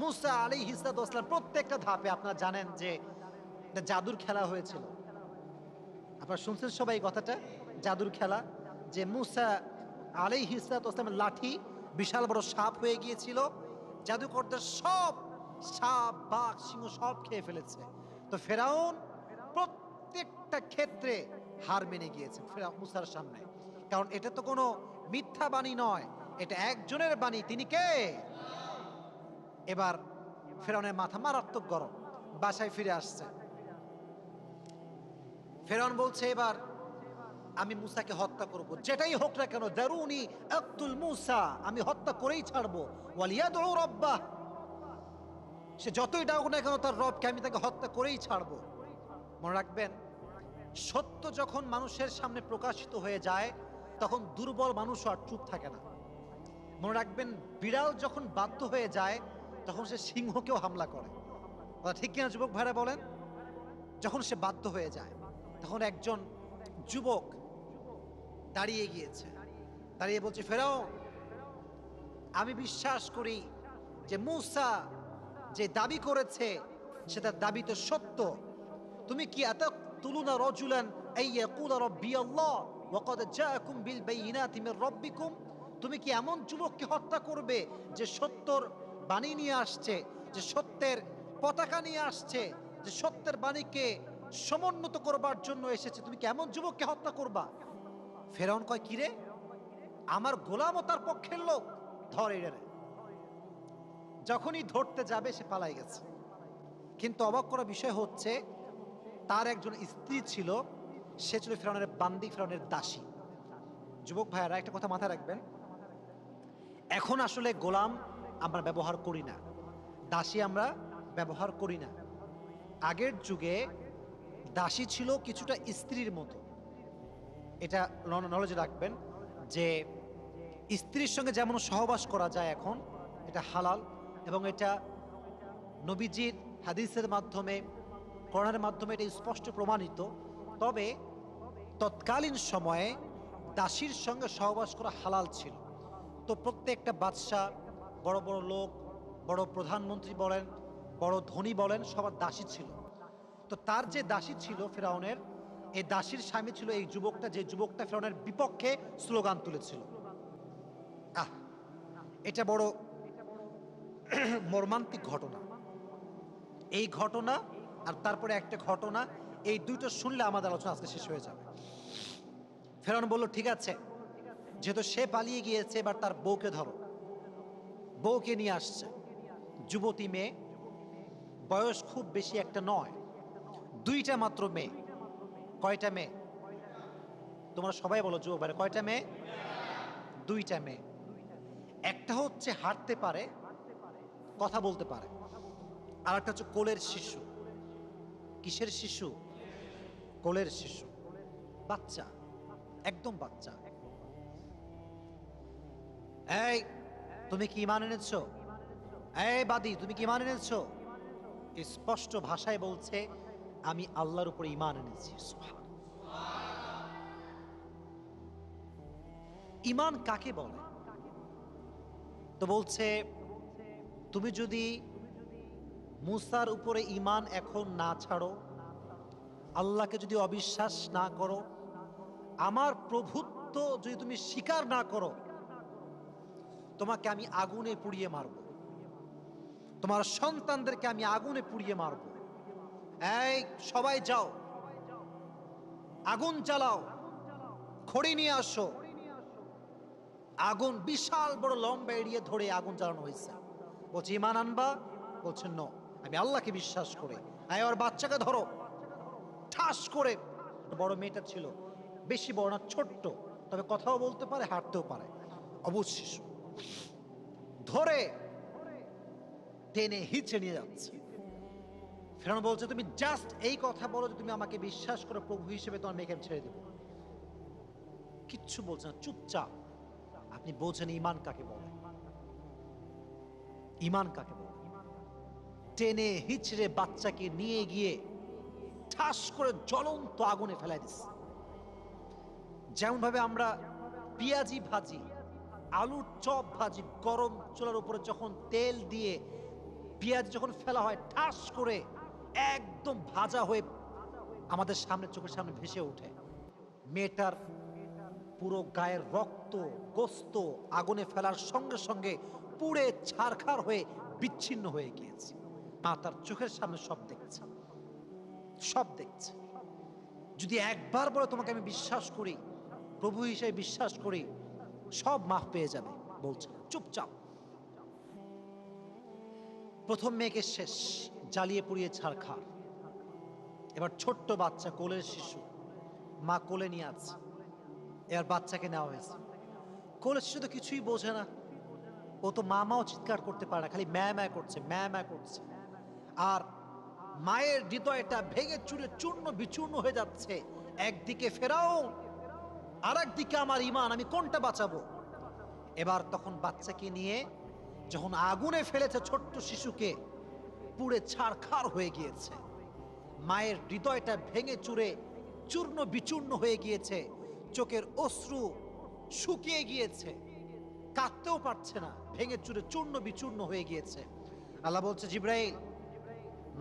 মুসা আলী হিসাদাম প্রত্যেকটা ধাপে আপনারা জানেন যে জাদুর খেলা হয়েছিল। আপনারা শুনছেন সবাই কথাটা? জাদুর খেলা। যে মুসা আলী হিসাদামের লাঠি বিশাল বড় সাপ হয়ে গিয়েছিল। জাদুকরদের সব সাপ, বাঘ, সিংহ সব খেয়ে ফেলেছে। তো ফেরাউন প্রত্যেকটা ক্ষেত্রে হার মেনে গিয়েছে ফেরাউন, মুসার সামনে। কারণ এটা তো কোনো মিথ্যা বাণী নয়, এটা একজনের বাণী। তিনি কে? এবার ফেরাউনের মাথা মারাত্মক গরম, বাসায় ফিরে আসছে। ফেরাউন বলছে, এবার আমি মুসাকে হত্যা করব। যেটাই হোক না কেন, দারুনি আব্দুল মুসা, আমি হত্যা করেই ছাড়বো। ওয়ালিয়াদ রব্বা সে যতই ডাক না কেন, তার রবকে আমি তাকে হত্যা করেই ছাড়বো। মনে রাখবেন, সত্য যখন মানুষের সামনে প্রকাশিত হয়ে যায়, তখন দুর্বল মানুষ আর চুপ থাকে না। মনে রাখবেন, বিড়াল যখন বাধ্য হয়ে যায় তখন সে সিংহকেও হামলা করে। ঠিক কিনা, যুবক ভাইরা বলেন? যখন সে বাধ্য হয়ে যায়, তখন একজন যুবক দাঁড়িয়ে গিয়েছে। দাঁড়িয়ে বলছে, ফেরাও, আমি বিশ্বাস করি যে মুসা যে দাবি করেছে সেটা দাবি তো সত্য। তুমি কি এত তুলুনা রজুলান এই বিল তুমি কি এমন যুবককে হত্যা করবে যে সত্যর বাণী নিয়ে আসছে, যে সত্যের পতাকা নিয়ে আসছে, যে সত্যের বাণীকে সমুন্নত করবার জন্য এসেছে। তুমি কি এমন যুবককে হত্যা করবা? ফেরাউন কয় কিরে আমার গোলামও তার পক্ষের লোক? ধর এটারে যখনই ধরতে যাবে, সে পালাই গেছে। কিন্তু অবাক করা বিষয় হচ্ছে, তার একজন স্ত্রী ছিল, সে ছিল ফেরাউনের বান্দি, ফেরাউনের দাসী। যুবক ভাইয়ারা, একটা কথা মাথায় রাখবেন। এখন আসলে গোলাম আমরা ব্যবহার করি না। দাসী আমরা ব্যবহার করি না। আগের যুগে দাসী ছিল কিছুটা স্ত্রীর মতো। এটা নলেজ রাখবেন যে স্ত্রীর সঙ্গে যেমন সহবাস করা যায় এখন, এটা হালাল এবং এটা নবীজির হাদিসের মাধ্যমে করোনার মাধ্যমে এটা স্পষ্ট প্রমাণিত। তবে তৎকালীন সময়ে দাসীর সঙ্গে সহবাস করা হালাল ছিল। তো প্রত্যেকটা বাদশাহ বড় বড় লোক, বড় প্রধানমন্ত্রী বলেন, বড় ধনী বলেন, সবার দাসী ছিল। তো তার যে দাসী ছিল ফেরাউনের, এই দাসীর স্বামী ছিল এই যুবকটা, যে যুবকটা ফেরাউনের বিপক্ষে স্লোগান তুলেছিল। আহ, এটা বড় মর্মান্তিক ঘটনা। এই ঘটনা আর তারপরে একটা ঘটনা, এই দুটো শুনলে আমাদের আলোচনা আজকে শেষ হয়ে যাবে। ফেরাউন বলল, ঠিক আছে, যেহেতু সে পালিয়ে গিয়েছে, এবার তার বউকে ধরো। বউকে নিয়ে আসছে। যুবতী মেয়ে বয়স খুব বেশি একটা নয় দুইটা মাত্র মেয়ে। কয়টা মেয়ে? তোমরা সবাই বলো যুবক ভাইরা, কয়টা মেয়ে? দুইটা মেয়ে। একটা হচ্ছে হাঁটতে পারে কথা বলতে পারে। আর একটা হচ্ছে কোলের শিশু। কিসের শিশু? কোলের শিশু। বাচ্চা একদম বাচ্চা। এই তুমি কি ইমান এনেছো? এই বাদি, তুমি কি ইমান এনেছো? স্পষ্ট ভাষায় বলছে, আমি আল্লাহর উপরে ইমান এনেছি। ইমান কাকে বলে? তো বলছে, তুমি যদি মুসার উপরে ইমান এখন না ছাড়ো, আল্লাহকে যদি অবিশ্বাস না করো, আমার প্রভুত্ব যদি তুমি স্বীকার না করো তোমাকে আমি আগুনে পুড়িয়ে মারব। তোমার সন্তানদেরকে আমি আগুনে পুড়িয়ে মারব। এই, সবাই যাও। আগুন জ্বালাও। খড়ি নিয়ে আসো। আগুন বিশাল বড় লম্বা এড়িয়ে ধরে আগুন চালানো হয়েছে। বলছে, ইমান আনবা? বলছেন ন। আমি আল্লাহকে বিশ্বাস করে। আয় ওর বাচ্চাকে ধরো। ঠাস করে বড় মেয়েটা ছিল। বেশি বড় না, ছোট্ট। তবে কথাও বলতে পারে, হাঁটতেও পারে। শিশু ধরে টেনে হিচে নিয়ে যাচ্ছে। ফেরানো বলছে, তুমি জাস্ট এই কথা বলো যে তুমি আমাকে বিশ্বাস করো, প্রভু হিসেবে তোমার মেয়েকে ছেড়ে দেবো। কিচ্ছু বলছে না, চুপচাপ। আপনি বোঝেন ইমান কাকে বলে? ইমান কাকে বলে? টেনে হিচড়ে বাচ্চাকে নিয়ে গিয়ে ঠাস করে জ্বলন্ত আগুনে ফেলাই দিস যেমন ভাবে আমরা পেঁয়াজি ভাজি আলুর চপ ভাজি গরম চুলার উপরে যখন তেল দিয়ে পেঁয়াজ যখন ফেলা হয়, ঠাস করে একদম ভাজা হয়ে আমাদের সামনে, চোখের সামনে ভেসে ওঠে। মেয়েটার পুরো গায়ের রক্ত, গোস্ত আগুনে ফেলার সঙ্গে সঙ্গে পুড়ে ছারখার হয়ে বিচ্ছিন্ন হয়ে গিয়েছে। মা তার চোখের সামনে সব দেখছে। সব দেখছে। যদি একবার বলে তোমাকে আমি বিশ্বাস করি, প্রভু হিসেবে বিশ্বাস করি সব মাফ পেয়ে যাবে, বলছে। চুপচাপ। প্রথম মেয়েকে শেষ, জ্বালিয়ে পুড়িয়ে ছাড়খার। এবার ছোট্ট বাচ্চা, কোলের শিশু। মা কোলে নিয়ে আছে। এবার বাচ্চাকে নেওয়া হয়েছে। কোলের শিশু তো কিছুই বোঝে না। ও তো মামাও চিৎকার করতে পারে না, খালি ম্যা ম্যা করছে, ম্যা ম্যা করছে। আর মায়ের হৃদয়টা ভেঙে চুরে চূর্ণ বিচূর্ণ হয়ে যাচ্ছে। একদিকে ফেরাও আর একদিকে আমার ইমান আমি কোনটা বাঁচাবো? এবার তখন বাচ্চাকে নিয়ে যখন আগুনে ফেলেছে ছোট্ট শিশুকে, পুড়ে ছাড়খাড় হয়ে গিয়েছে। মায়ের হৃদয়টা ভেঙে চুরে চূর্ণ বিচূর্ণ হয়ে গিয়েছে। চোখের অশ্রু শুকিয়ে গিয়েছে। কাঁদতেও পারছে না, ভেঙে চুরে চূর্ণ বিচূর্ণ হয়ে গিয়েছে। আল্লাহ বলছে, জিব্রাইল,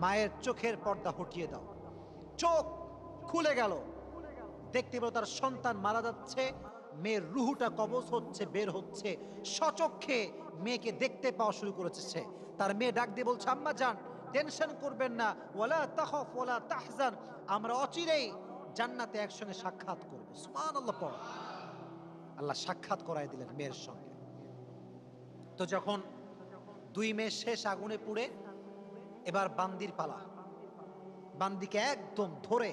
মায়ের চোখের পর্দা হটিয়ে দাও। চোখ খুলে গেল। দেখতে পেল তার সন্তান মারা যাচ্ছে, মেয়ের রুহুটা কবজ হচ্ছে, বের হচ্ছে। সচক্ষে মেয়েকে দেখতে পাওয়া শুরু করেছে সে। তার মেয়ে ডাক দিয়ে বলছে, আম্মা যান, টেনশন করবেন না। ওয়ালা তাখফ, ওয়ালা তাহজান। আমরা অচিরেই জান্নাতে একসঙ্গে সাক্ষাৎ করব। সুবহানাল্লাহ পড়। আল্লাহ সাক্ষাৎ করাই দিলেন মেয়ের সঙ্গে। তো যখন দুই মেয়ে শেষ আগুনে পুড়ে, এবার বান্দির পালা। বান্দিকে একদম ধরে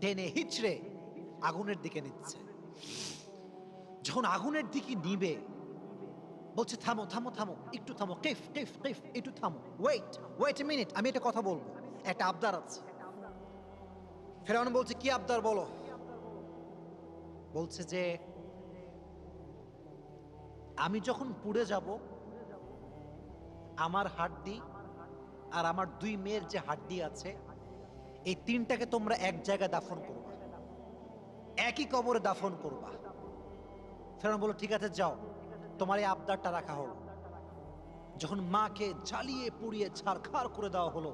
টেনে হিচড়ে আগুনের দিকে নিচ্ছে। যখন আগুনের দিকে নিবে, বলছে, থামো থামো থামো, একটু থামো টিফ টিফ টিফ একটু থামো ওয়েট ওয়েট এ মিনিট আমি একটা কথা বলব, একটা আবদার আছে। ফেরাউন বলছে, কি আবদার বলো? বলছে যে, আমি যখন পুড়ে যাব, আমার হাড্ডি আর আমার দুই মেয়ের যে হাড্ডি আছে এই তিনটাকে তোমরা এক জায়গায় দাফন করবা একই কবরে দাফন করবা। ফেরান বলল, ঠিক আছে, যাও। তোমার এই আবদারটা রাখা হলো। যখন মাকে জ্বালিয়ে পুড়িয়ে ছাড়খাড় করে দেওয়া হলো,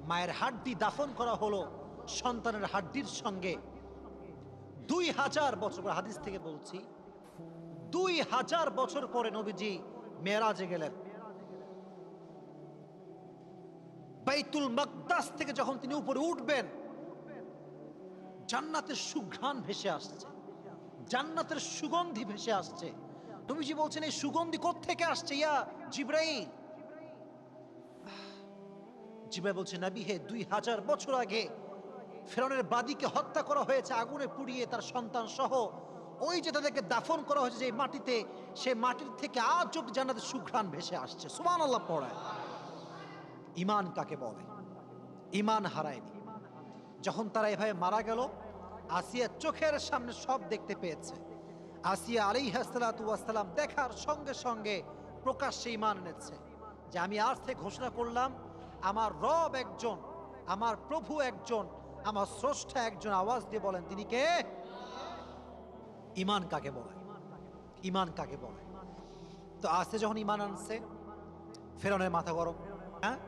মায়ের হাড্ডি দাফন করা হলো সন্তানের হাড্ডির সঙ্গে, দুই হাজার বছর পর, হাদিস থেকে বলছি, দুই হাজার বছর পরে নবীজি মেয়েরাজে গেলেন। বাইতুল মাকদাস থেকে যখন তিনি উপরে উঠবেন, জান্নাতের সুঘ্রাণ ভেসে আসছে। জান্নাতের সুগন্ধি ভেসে আসছে। নবীজি বলছেন, এই সুগন্ধি থেকে আসছে ইয়া জিব্রাইল? জিব্রাইল বলছে, নবী, হে, দুই হাজার বছর আগে ফেরনের বাদীকে হত্যা করা হয়েছে, আগুনে পুড়িয়ে তার সন্তান সহ ওই যে তাদেরকে দাফন করা হয়েছে যে মাটিতে সে মাটির থেকে আজ অব্দি জান্নাতের সুঘ্রাণ ভেসে আসছে। সুমান আল্লাহ পড়ায়। ইমান কাকে বলে? ইমান হারায়নি যখন তারা এভাবে মারা গেল, আসিয়া চোখের সামনে সব দেখতে পেয়েছে। আসিয়া আলী হাসলাতাম দেখার সঙ্গে সঙ্গে প্রকাশ্যে ইমান এনেছে যে, আমি আজ থেকে ঘোষণা করলাম, আমার রব একজন, আমার প্রভু একজন, আমার স্রষ্টা একজন আওয়াজ দিয়ে বলেন, তিনি কে? ইমান কাকে বলে? ইমান কাকে বলে? তো আসতে যখন ইমান আনছে ফেরনের মাথা গরম হ্যাঁ?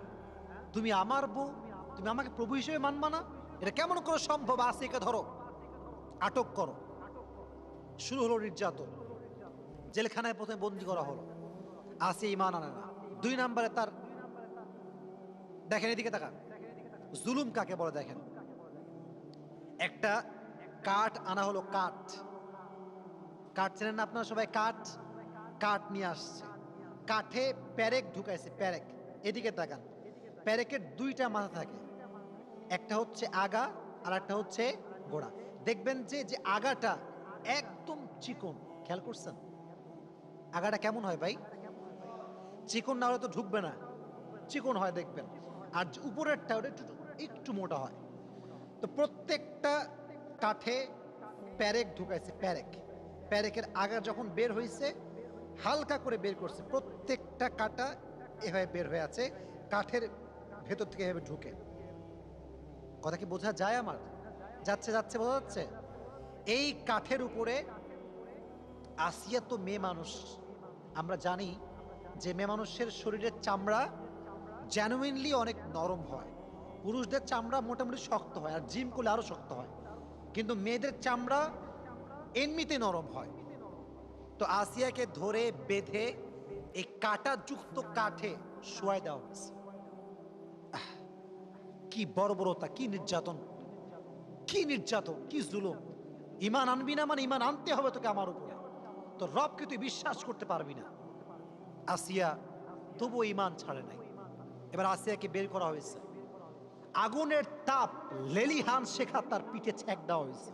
তুমি আমার বউ, তুমি আমাকে প্রভু হিসেবে মানবা না? এটা কেমন করে সম্ভব? আসিকে ধরো। আটক করো। শুরু হলো নির্যাতন। জেলখানায় প্রথমে বন্দি করা হলো। আসি ইমান আনে না। দুই নম্বরে তার দেখেন এদিকে তাকান। জুলুম কাকে বলে দেখেন? একটা কাঠ আনা হলো কাঠ। কাঠ চেনেন না আপনারা সবাই? কাঠ। কাঠ নিয়ে আসছে। কাঠে প্যারেক ঢুকাইছে প্যারেক এদিকে তাকান। প্যারেকের দুইটা মাথা থাকে। একটা হচ্ছে আগা আর একটা হচ্ছে গোড়া। দেখবেন যে যে আগাটা একদম চিকন। খেয়াল করছেন? আগাটা কেমন হয় ভাই? চিকন না হলে তো ঢুকবে না। চিকন হয় দেখবেন। আর উপরেরটা, ওটা একটু একটু মোটা হয়। তো প্রত্যেকটা কাঠে প্যারেক ঢুকাইছে, প্যারেক। প্যারেকের আগা যখন বের হয়েছে হালকা করে বের করছে। প্রত্যেকটা কাটা এভাবে বের হয়ে আছে। কাঠের ভেতর থেকে এভাবে ঢুকে। কথা কি বোঝা যায় আমার? যাচ্ছে যাচ্ছে, বোঝা যাচ্ছে? এই কাঠের উপরে আসিয়া তো মেয়ে মানুষ। আমরা জানি যে মেয়ে মানুষের শরীরের চামড়া জেনুইনলি অনেক নরম হয়। পুরুষদের চামড়া মোটামুটি শক্ত হয় আর জিম করলে আরও শক্ত হয়। কিন্তু মেয়েদের চামড়া এমনিতে নরম হয়। তো আসিয়াকে ধরে বেঁধে এই কাঁটাযুক্ত কাঠে শোয়াই দেওয়া হয়েছে। কি বর্বরতা, কি নির্যাতন কি নির্যাতন, কি জুলুম। ইমান আনবি না মানে ইমান আনতে হবে তোকে আমার উপরে। তো রবকে তুই বিশ্বাস করতে পারবি না। আসিয়া তবুও ইমান ছাড়ে নাই। এবার আসিয়াকে বের করা হয়েছে। আগুনের তাপ লেলিহান শেখা তার পিঠে ছ্যাক দেওয়া হয়েছে।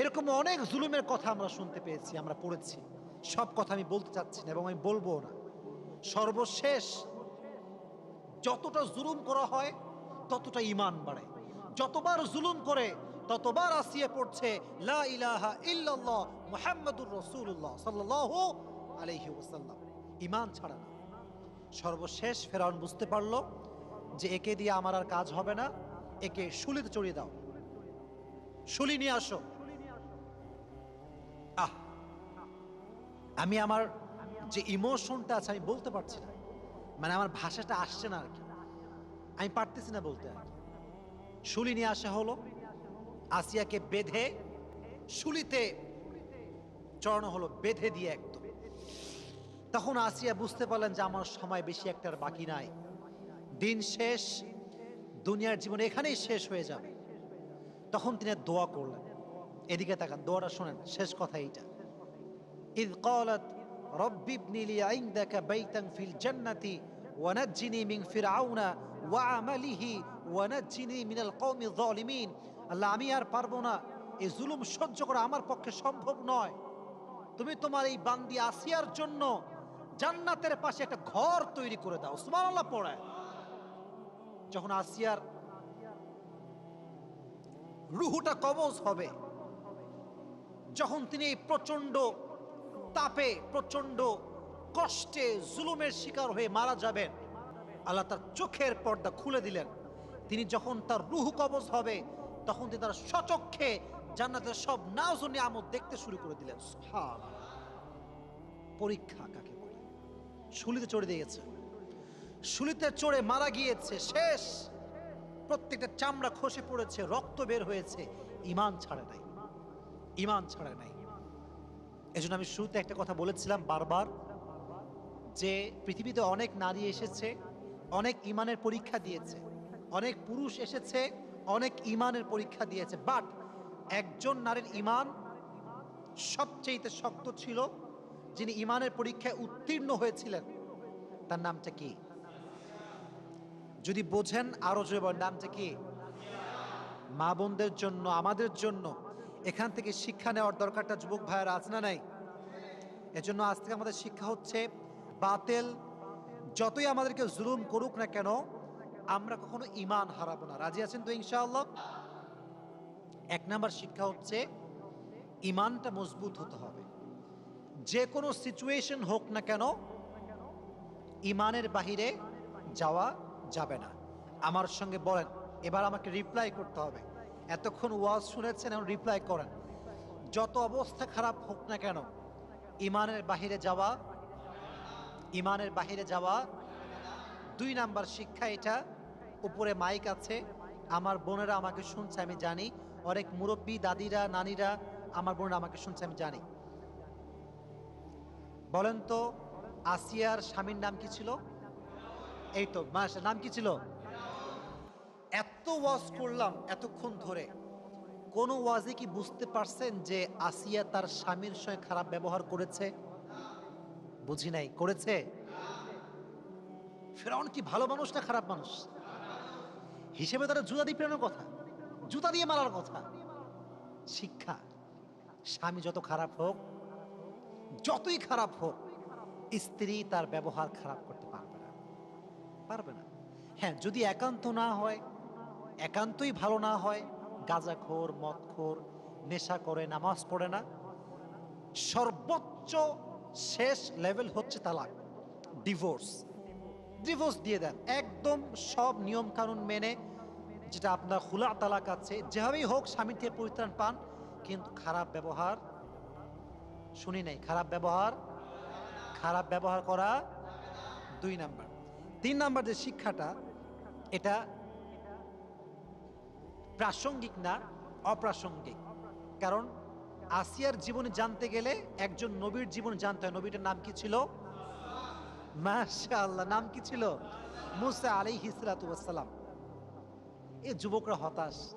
এরকম অনেক জুলুমের কথা আমরা শুনতে পেয়েছি, আমরা পড়েছি। সব কথা আমি বলতে চাচ্ছি না এবং আমি বলব না। সর্বশেষ যতটা জুলুম করা হয়, ততটা ইমান বাড়ে। যতবার জুলুম করে, ততবার আসিয়ে পড়ছে, লা ইলাহা ইল্লাল্লাহ মুহাম্মাদুর রাসূলুল্লাহ সাল্লাল্লাহু আলাইহি ওয়াসাল্লাম। ইমান ছাড়া না। সর্বশেষ ফেরাউন বুঝতে পারল যে একে দিয়ে আমার আর কাজ হবে না, একে শুলিতে চড়িয়ে দাও। শুলি নিয়ে আসো। আহ, আমি আমার যে ইমোশনটা আছে, আমি বলতে পারছি না। মানে আমার ভাষাটা আসছে না আর কি। আমি পারতেছি না বলতে আর শুলি নিয়ে আসা হলো। আসিয়াকে বেঁধে, শুলিতে চড়ানো হলো, বেঁধে দিয়ে একদম। তখন আসিয়া বুঝতে পারলেন যে আমার সময় বেশি একটার বাকি নাই। দিন শেষ, দুনিয়ার জীবন এখানেই শেষ হয়ে যাবে। তখন তিনি দোয়া করলেন। এদিকে তাকান, দোয়াটা শোনেন, শেষ কথা এইটা। ইদ কলত রব্বিবনিলি ইং দেখা বাইতাং ফিল জান্নাতি ওয়ানাজ্জিনি মিং ফিরাউনা ওয়া আমালিহি ওয়ানাজ্জিনি মিনাল কৌমি জলিমিন আল্লাহ, আমি আর পারব না। এই জুলুম সহ্য করা আমার পক্ষে সম্ভব নয়। তুমি তোমার এই বান্দি আসিয়ার জন্য জান্নাতের পাশে একটা ঘর তৈরি করে দাও। সুমান আল্লাহ পড়ায় যখন আসিয়ার রুহুটা কবজ হবে, যখন তিনি এই প্রচণ্ড তাপে, প্রচণ্ড কষ্টে, জুলুমের শিকার হয়ে মারা যাবেন। আল্লাহ তার চোখের পর্দা খুলে দিলেন। তিনি যখন তার রুহু কবজ হবে, তখন তিনি তার সচক্ষে জান্নাতের সব নাও নাজনি আমদ দেখতে শুরু করে দিলেন। পরীক্ষা কাকে বলে? শুলিতে চড়ে দিয়েছে শুলিতে চড়ে মারা গিয়েছে, শেষ। প্রত্যেকটা চামড়া খসে পড়েছে, রক্ত বের হয়েছে। ইমান ছাড়ে নাই। ইমান ছাড়ে নাই। এজন্য আমি শুরুতে একটা কথা বলেছিলাম বারবার। যে পৃথিবীতে অনেক নারী এসেছে, অনেক ইমানের পরীক্ষা দিয়েছে, অনেক পুরুষ এসেছে, অনেক ইমানের পরীক্ষা দিয়েছে। বাট একজন নারীর ইমান সবচেয়ে শক্ত ছিল, যিনি ইমানের পরীক্ষায় উত্তীর্ণ হয়েছিলেন। তার নামটা কি? যদি বোঝেন আরও জোরে নামটা কি? মা বোনদের জন্য, আমাদের জন্য। এখান থেকে শিক্ষা নেওয়ার দরকারটা যুবক ভাইয়ের আছে না নাই? এজন্য আজ থেকে আমাদের শিক্ষা হচ্ছে বাতেল, যতই আমাদেরকে জুলুম করুক না কেন, আমরা কখনো ইমান হারাবো না। রাজি আছেন তো ইনশাআল্লাহ? এক নাম্বার শিক্ষা হচ্ছে ইমানটা মজবুত হতে হবে। যে কোনো সিচুয়েশন হোক না কেন ইমানের বাহিরে যাওয়া যাবে না। আমার সঙ্গে বলেন, এবার আমাকে রিপ্লাই করতে হবে। এতক্ষণ ওয়াজ শুনেছেন, এখন রিপ্লাই করেন। যত অবস্থা খারাপ হোক না কেন ইমানের বাহিরে যাওয়া ইমানের বাহিরে যাওয়া। দুই নাম্বার শিক্ষা এটা। উপরে মাইক আছে। আমার বোনেরা আমাকে শুনছে, আমি জানি। অনেক মুরব্বী, দাদিরা, নানিরা আমার বোনেরা আমাকে শুনছে, আমি জানি। বলেন তো, আসিয়ার স্বামীর নাম কি ছিল? এই তো মাস নাম কি ছিল? এত ওয়াজ করলাম এতক্ষণ ধরে। কোন ওয়াজে কি বুঝতে পারছেন যে আসিয়া তার স্বামীর সঙ্গে খারাপ ব্যবহার করেছে? বুঝি নাই, করেছে? ফেরাউন কি ভালো মানুষ না খারাপ মানুষ? হিসেবে তারা জুতা দিয়ে ফেরানোর কথা, জুতা দিয়ে মারার কথা। শিক্ষা, স্বামী যত খারাপ হোক, যতই খারাপ হোক, স্ত্রী তার ব্যবহার খারাপ করতে পারবে না। পারবে না। হ্যাঁ যদি একান্ত না হয়, একান্তই ভালো না হয়, গাঁজাখোর, মদখোর, নেশা করে, নামাজ পড়ে না, সর্বোচ্চ শেষ লেভেল হচ্ছে তালাক ডিভোর্স ডিভোর্স দিয়ে দেন। একদম সব নিয়ম কানুন মেনে যেটা আপনার খোলা তালাক আছে, যেভাবেই হোক স্বামী থেকে পরিত্রাণ পান, কিন্তু খারাপ ব্যবহার, শুনি নাই, খারাপ ব্যবহার খারাপ ব্যবহার করা দুই নাম্বার। তিন নাম্বার যে শিক্ষাটা, এটা প্রাসঙ্গিক না অপ্রাসঙ্গিক। কারণ আসিয়ার জীবনে জানতে গেলে একজন নবীর জীবন জানতে হয়। নবীটার নাম কি ছিল? মাশাআল্লাহ, নাম কি ছিল? মুসা আলী হিসরাতাম এ যুবকরা হতাশ।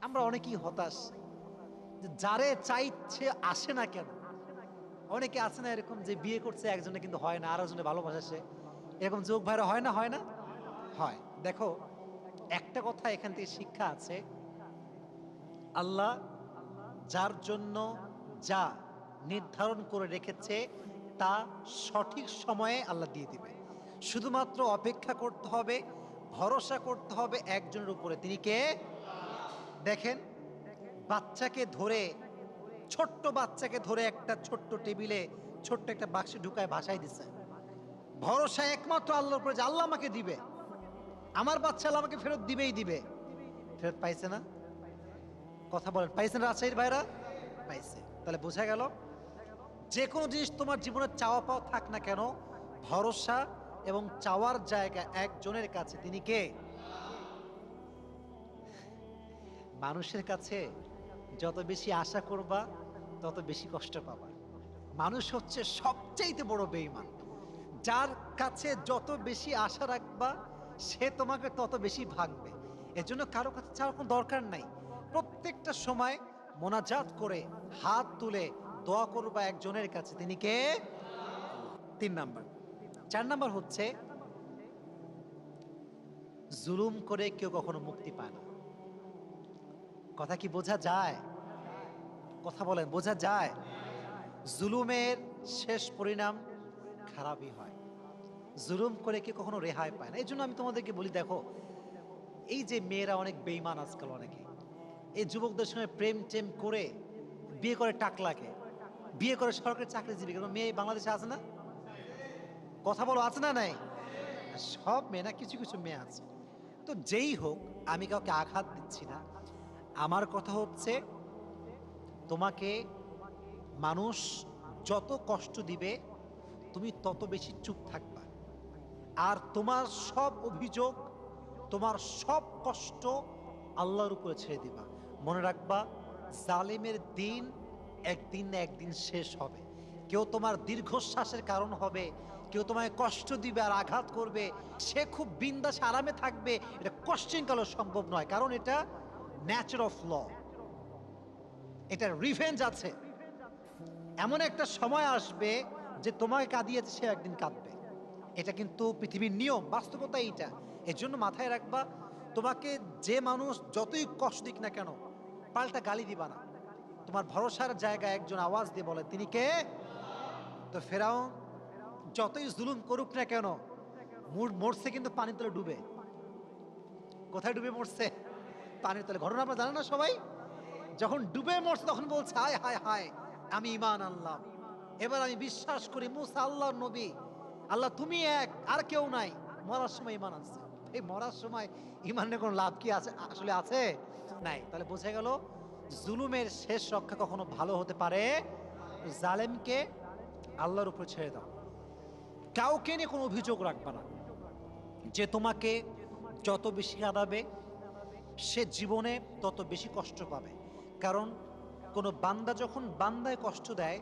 আমরা অনেকেই হতাশ। যারে চাইছে আসে না কেন? অনেকে আছে না এরকম যে বিয়ে করছে, একজনে কিন্তু হয় না আরও জনে ভালোবাসে এরকম যুবক ভাইরা হয় না? হয় না? হয়। দেখো, একটা কথা এখান থেকে শিক্ষা আছে। আল্লাহ যার জন্য যা নির্ধারণ করে রেখেছে, তা সঠিক সময়ে আল্লাহ দিয়ে দিবে। শুধুমাত্র অপেক্ষা করতে হবে, ভরসা করতে হবে একজনের উপরে। তিনি কে? দেখেন, বাচ্চাকে ধরে, ছোট্ট বাচ্চাকে ধরে একটা ছোট্ট টেবিলে ছোট্ট একটা বাক্সে ঢুকায় ভাসাই দিছে। ভরসা একমাত্র আল্লাহর উপরে যে আল্লাহ আমাকে দিবে। আমার বাচ্চা আল্লাহ আমাকে ফেরত দিবেই দিবে। ফেরত পাইছে না? কথা বলেন। পাইছেন রাজশাহীর ভাইরা? পাইছে। তাহলে বোঝা গেল, যে কোনো জিনিস তোমার জীবনে চাওয়া পাওয়া থাক না কেন, ভরসা এবং চাওয়ার জায়গা একজনের কাছে। তিনি কে? মানুষের কাছে যত বেশি আশা করবা, তত বেশি কষ্ট পাবা। মানুষ হচ্ছে সবচেয়ে বড় বেইমান যার কাছে যত বেশি আশা রাখবা, সে তোমাকে তত বেশি ভাঙবে। এজন্য কারও কাছে চাওয়ার কোনো দরকার নাই। প্রত্যেকটা সময় মোনাজাত করে হাত তুলে দোয়া করবা একজনের কাছে। তিনি কে? তিন নাম্বার। চার নাম্বার হচ্ছে, জুলুম করে কেউ কখনো মুক্তি পায় না। কথা কি বোঝা যায়? কথা বলেন, বোঝা যায়? জুলুমের শেষ পরিণাম খারাপই হয়। জুলুম করে কেউ কখনো রেহাই পায় না। এই জন্য আমি তোমাদেরকে বলি, দেখো, এই যে মেয়েরা অনেক বেইমান আজকাল অনেকে এই যুবকদের সঙ্গে প্রেম টেম করে বিয়ে করে টাকলাকে বিয়ে করে সরকারি চাকরিজীবী কিন্তু মেয়ে বাংলাদেশে আছে না? কথা বলো, আছে না নাই? সব মেয়ে না, কিছু কিছু মেয়ে আছে। তো যেই হোক, আমি কাউকে আঘাত দিচ্ছি না। আমার কথা হচ্ছে, তোমাকে মানুষ যত কষ্ট দিবে, তুমি তত বেশি চুপ থাকবা। আর তোমার সব অভিযোগ, তোমার সব কষ্ট আল্লাহর উপরে ছেড়ে দিবা। মনে রাখবা, জালিমের দিন একদিন না একদিন শেষ হবে। কেউ তোমার দীর্ঘশ্বাসের কারণ হবে, কেউ তোমায় কষ্ট দিবে আর আঘাত করবে। সে খুব বিন্দাস আরামে থাকবে, এটা কোশ্চেন কালো সম্ভব নয়, কারণ এটা ন্যাচার অফ ল এটা রিভেঞ্জ আছে। এমন একটা সময় আসবে যে তোমাকে কাঁদিয়েছে, সে একদিন কাঁদবে। এটা কিন্তু পৃথিবীর নিয়ম, বাস্তবতা এইটা। এর জন্য মাথায় রাখবা, তোমাকে যে মানুষ যতই কষ্ট দিক না কেন পাল্টা গালি দিবা না। তোমার ভরসার জায়গায় একজন আওয়াজ দিয়ে বলে, তিনি কে? তো ফেরাও যতই জুলুম করুক না কেন মরছে কিন্তু পানির তলে ডুবে। কোথায় ডুবে মরছে? পানির তলে। ঘটনা আপনারা জানেন না সবাই? যখন ডুবে মরছে, তখন বলছে, হায় হায় হায়, আমি ইমান আনলাম। এবার আমি বিশ্বাস করি, মুসা আল্লাহ নবী। আল্লাহ, তুমি এক, আর কেউ নাই। মরার সময় ইমান আনছে। এই মরার সময় ইমানের কোনো লাভ কি আছে? আসলে আছে? নাই। তাহলে বোঝা গেল জুলুমের শেষ রক্ষা কখনো ভালো হতে পারে জালেমকে আল্লাহর উপর ছেড়ে দাও। কাউকে নিয়ে কোনো অভিযোগ রাখবে না। যে তোমাকে যত বেশি কাঁদাবে, সে জীবনে তত বেশি কষ্ট পাবে। কারণ কোনো বান্দা যখন বান্দায় কষ্ট দেয়,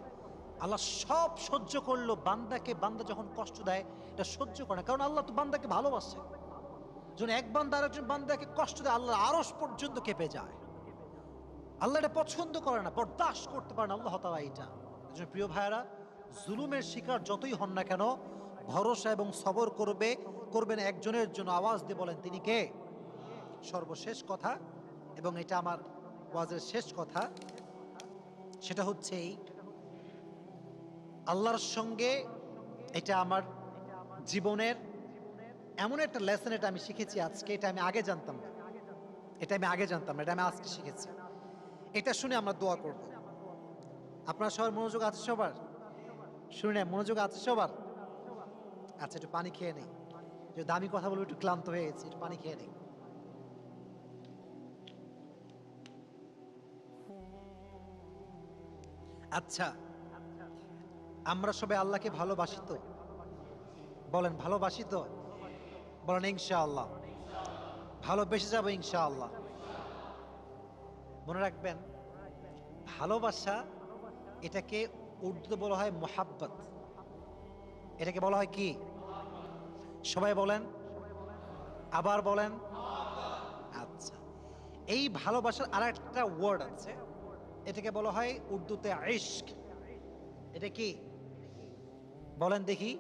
আল্লাহ সব সহ্য করল বান্দাকে বান্দা যখন কষ্ট দেয়, এটা সহ্য করে না। কারণ আল্লাহ তো বান্দাকে ভালোবাসে। যখন এক বান্দা আরেকজন বান্দাকে কষ্ট দেয় আল্লাহ আরস পর্যন্ত কেঁপে যায়। আল্লাহ এটা পছন্দ করে না, বরদাস্ত করতে পারে না। আল্লাহ তালা এটা। এজন্য প্রিয় ভাইয়েরা, জুলুমের শিকার যতই হন না কেন, ভরসা এবং সবর করবে, করবেন একজনের জন্য আওয়াজ দিয়ে বলেন, তিনি কে? সর্বশেষ কথা, এবং এটা আমার ওয়াজের শেষ কথা, সেটা হচ্ছে এই। আল্লাহর সঙ্গে এটা আমার জীবনের এমন একটা লেসন এটা আমি শিখেছি আজকে, এটা আমি আগে জানতাম না। এটা আমি আগে জানতাম না, এটা আমি আজকে শিখেছি। এটা শুনে আমরা দোয়া করব। আপনার সবার মনোযোগ আছে সবার? শুনে মনোযোগ আছে সবার? আচ্ছা একটু পানি খেয়ে নেই। যে দামি কথা বলব, একটু ক্লান্ত হয়ে গেছি, একটু পানি খেয়ে নেই। আচ্ছা আমরা সবাই আল্লাহকে ভালোবাসি তো? বলেন, ভালোবাসি তো? বলেন, ইনশাআল্লাহ। ভালোবেসে যাব, ইনশাআল্লাহ। মনে রাখবেন, ভালোবাসা এটাকে উর্দুতে বলা হয় মোহাব্বত। এটাকে বলা হয় কি? সবাই বলেন, আবার বলেন। আচ্ছা এই ভালোবাসার আর একটা ওয়ার্ড আছে, এটাকে বলা হয় উর্দুতে ইশক। এটা কি? বলেন দেখি,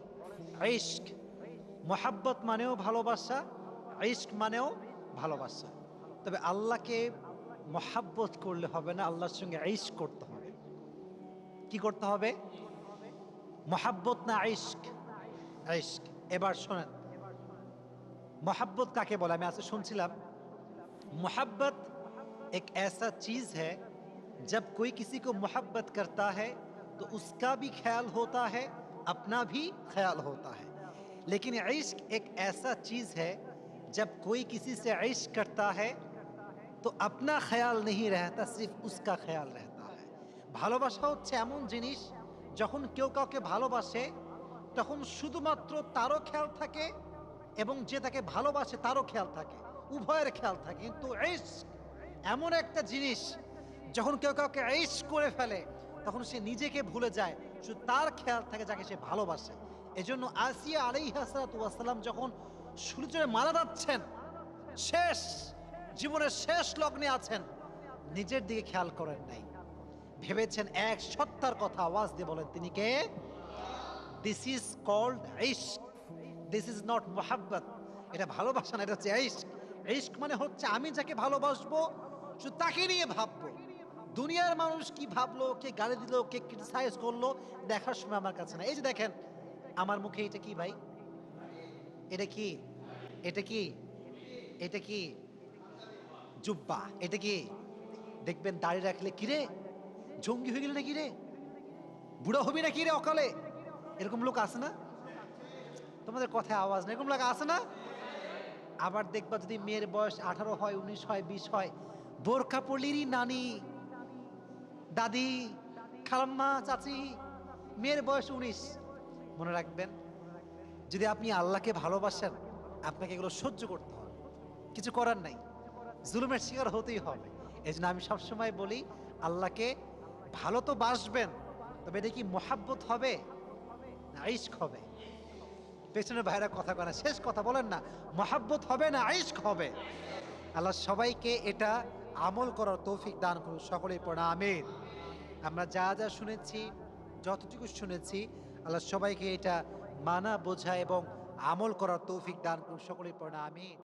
ইশক। মোহাব্বত মানেও ভালোবাসা ইস্ক মানেও ভালোবাসা। তবে আল্লাহকে মহাব্বত করলে হবে না, আল্লাহর সঙ্গে আইস করতে হবে। কি করতে হবে? মহাব্বত না আইস্ক আইস্ক এবার শোনেন। মহাব্বত কাকে বলে? আমি আজকে শুনছিলাম। মহাব্বত এক এসা চিজ है জব কই किसी को করতে হ্যাঁ তো খেয়াল उसका খেয়াল হতা होता है अपना भी लेकिन इश्क एक ऐसा चीज है जब कोई किसी से इश्क करता है তো আপনা খেয়াল নেই रहता सिर्फ उसका খেয়াল रहता है ভালোবাসা হচ্ছে এমন জিনিস যখন কেউ কাউকে ভালোবাসে তখন শুধুমাত্র তারও খেয়াল থাকে এবং যে তাকে ভালোবাসে তারও খেয়াল থাকে উভয়ের খেয়াল থাকে কিন্তু ইশক এমন একটা জিনিস যখন কেউ কাউকে ইশ করে ফেলে তখন সে নিজেকে ভুলে যায় শুধু তার খেয়াল থাকে যাকে সে ভালোবাসে এজন্য আসিয়া আলাই হাসালাম যখন সূর্যে মারা যাচ্ছেন শেষ, জীবনের শেষ লগ্নে আছেন, নিজের দিকে খেয়াল করেন নাই। ভেবেছেন এক সত্তার কথা আওয়াজ দিয়ে বলেন, তিনি কে? This is called ishq this is not mohabbat এটা ভালোবাসা না, এটা হচ্ছে ইশক ইশক মানে হচ্ছে আমি যাকে ভালোবাসবো, শুধু তাকে নিয়ে ভাববো। দুনিয়ার মানুষ কি ভাবলো, কে গালি দিল, কে ক্রিটিসাইজ করল, দেখার সময় আমার কাছে না এই যে দেখেন আমার মুখে এটা কি ভাই? এটা কি? এটা কি? এটা কি? জুব্বা। এটা কি? দেখবেন দাড়ি রাখলে কিরে জঙ্গি হয়ে গেলে নাকি রে? বুড়ো হবি না কি রে অকালে? এরকম লোক আছে না? তোমাদের কথায় আওয়াজ না এরকম লোক আছে না? আবার দেখবা যদি মেয়ের বয়স আঠারো হয়, উনিশ হয়, বিশ হয়, বোরখা পড়লিরই নানি, দাদি, খালাম্মা, চাচি, মেয়ের বয়স উনিশ। মনে রাখবেন, যদি আপনি আল্লাহকে ভালোবাসেন, আপনাকে এগুলো সহ্য করতে হবে। কিছু করার নাই। জুলুমের শিকার হতেই হবে। এই জন্য আমি সবসময় বলি, আল্লাহকে ভালো তো বাসবেন, তবে এটা কি মোহাব্বত হবে? না ইস্ক হবে। পেছনের ভাইরা কথা কয় না, শেষ কথা বলেন না, মহাব্বত হবে না আইস্ক হবে? আল্লাহ সবাইকে এটা আমল করার তৌফিক দান করুন, সকলেই পড়া, আমিন। আমরা যা যা শুনেছি, যতটুকু শুনেছি আল্লাহ সবাইকে এটা মানা বোঝা এবং আমল করার তৌফিক দান করুন। সকলেই পড়া আমিন।